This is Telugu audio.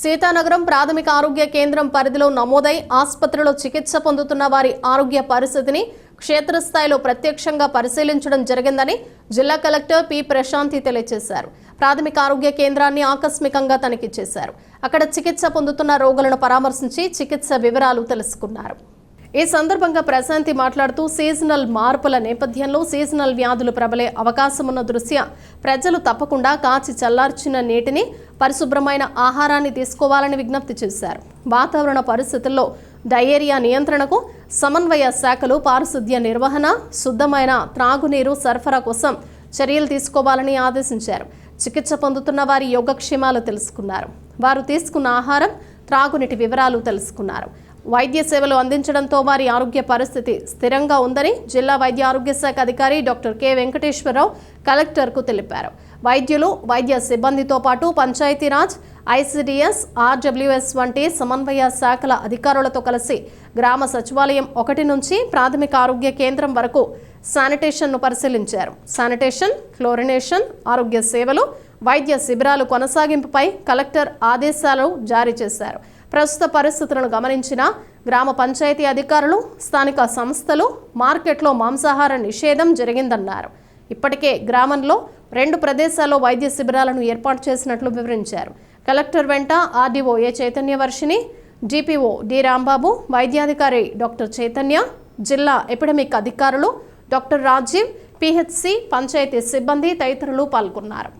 సీతానగరం ప్రాథమిక ఆరోగ్య కేంద్రం పరిధిలో నమోదై ఆసుపత్రిలో చికిత్స పొందుతున్న వారి ఆరోగ్య పరిస్థితిని క్షేత్రస్థాయిలో ప్రత్యక్షంగా పరిశీలించడం జరిగిందని జిల్లా కలెక్టర్ పి. ప్రశాంతి తెలియజేశారు. ప్రాథమిక ఆరోగ్య కేంద్రాన్ని ఆకస్మికంగా తనిఖీ చేశారు. అక్కడ చికిత్స పొందుతున్న రోగులను పరామర్శించి చికిత్స వివరాలు తెలుసుకున్నారు. ఈ సందర్భంగా ప్రశాంతి మాట్లాడుతూ సీజనల్ మార్పుల నేపథ్యంలో సీజనల్ వ్యాధులు ప్రబలే అవకాశమున్న దృష్ట్యా ప్రజలు తప్పకుండా కాచి చల్లార్చిన నీటిని పరిశుభ్రమైన ఆహారాన్ని తీసుకోవాలని విజ్ఞప్తి చేశారు. వాతావరణ పరిస్థితుల్లో డయేరియా నియంత్రణకు సమన్వయ శాఖలు పారిశుద్ధ్య నిర్వహణ శుద్ధమైన త్రాగునీరు సరఫరా కోసం చర్యలు తీసుకోవాలని ఆదేశించారు. చికిత్స పొందుతున్న వారి యోగక్షేమాలు తెలుసుకున్నారు. వారు తీసుకున్న ఆహారం త్రాగునీటి వివరాలు తెలుసుకున్నారు. వైద్య సేవలు అందించడంతో వారి ఆరోగ్య పరిస్థితి స్థిరంగా ఉందని జిల్లా వైద్య ఆరోగ్య శాఖ అధికారి డాక్టర్ కె వెంకటేశ్వరరావు కలెక్టర్కు తెలిపారు. వైద్యులు వైద్య సిబ్బందితో పాటు పంచాయతీరాజ్ ఐసిడిఎస్ ఆర్డబ్ల్యూఎస్ వంటి సమన్వయ శాఖల అధికారులతో కలిసి గ్రామ సచివాలయం ఒకటి నుంచి ప్రాథమిక ఆరోగ్య కేంద్రం వరకు శానిటేషన్ను పరిశీలించారు. శానిటేషన్ క్లోరినేషన్ ఆరోగ్య సేవలు వైద్య శిబిరాలు కొనసాగింపుపై కలెక్టర్ ఆదేశాలు జారీ చేశారు. ప్రస్తుత పరిస్థితులను గమనించిన గ్రామ పంచాయతీ అధికారులు స్థానిక సంస్థలు మార్కెట్లో మాంసాహార నిషేధం జరిగిందన్నారు. ఇప్పటికే గ్రామంలో రెండు ప్రదేశాల్లో వైద్య శిబిరాలను ఏర్పాటు చేసినట్లు వివరించారు. కలెక్టర్ వెంట RDO A Chaitanyavarshini DPO D Rambabu వైద్యాధికారి డాక్టర్ చైతన్య జిల్లా ఎపిడమిక్ అధికారులు డాక్టర్ రాజీవ్ పిహెచ్సి పంచాయతీ సిబ్బంది తదితరులు పాల్గొన్నారు.